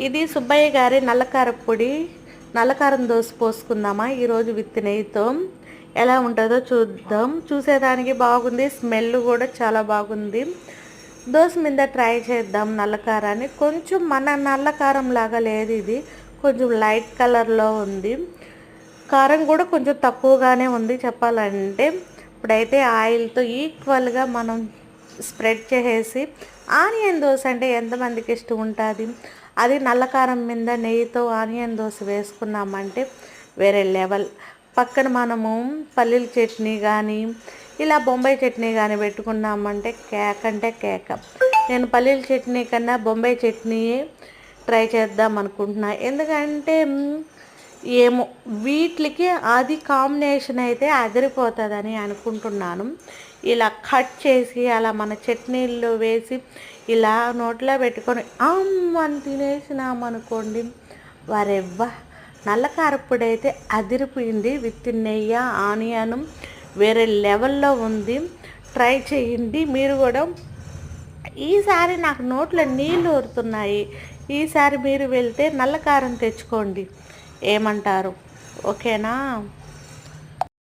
ఇది సుబ్బయ్య గారి నల్లకారం పొడి. నల్లకారం దోశ పోసుకుందామా? ఈరోజు విత్ నెయ్యితో. ఎలా ఉంటుందో చూద్దాం. చూసేదానికి బాగుంది. స్మెల్ కూడా చాలా బాగుంది. దోశ మీద ట్రై చేద్దాం నల్లకారాన్ని. కొంచెం మన నల్లకారం లాగా లేదు ఇది. కొంచెం లైట్ కలర్లో ఉంది. కారం కూడా కొంచెం తక్కువగానే ఉంది చెప్పాలంటే. ఇప్పుడైతే ఆయిల్తో ఈక్వల్గా మనం స్ప్రెడ్ చేసేసి ఆనియన్ దోశ అంటే ఎంతమందికి ఇష్టం ఉంటుంది? అది నల్లకారం మీద నెయ్యితో ఆనియన్ దోశ వేసుకున్నామంటే వేరే లెవెల్. పక్కన మనము పల్లీల చట్నీ కానీ ఇలా బొంబాయి చట్నీ కానీ పెట్టుకున్నామంటే కేక్ అంటే కేక. నేను పల్లీల చట్నీ కన్నా బొంబాయి చట్నీయే ట్రై చేద్దాం అనుకుంటున్నా. ఎందుకంటే ఏమో వీటికి అది కాంబినేషన్ అయితే అదిరిపోతుందని అనుకుంటున్నాను. ఇలా కట్ చేసి అలా మన చట్నీల్లో వేసి ఇలా నోట్లో పెట్టుకొని అమ్మని తినేసినామనుకోండి వారెవ్వ నల్ల కారപ്പൊడి అయితే అదిరిపోయింది విత్ నెయ్యి ఆనియన్ వేరే లెవెల్లో ఉంది. ట్రై చేయండి. మీరు కూడా ఈసారి నాకు నోట్లో నీళ్ళు ఊరుతున్నాయి. ఈసారి మీరు వెళ్తే నల్ల కారం తెచ్చుకోండి. ఏమంటారు? ఓకేనా?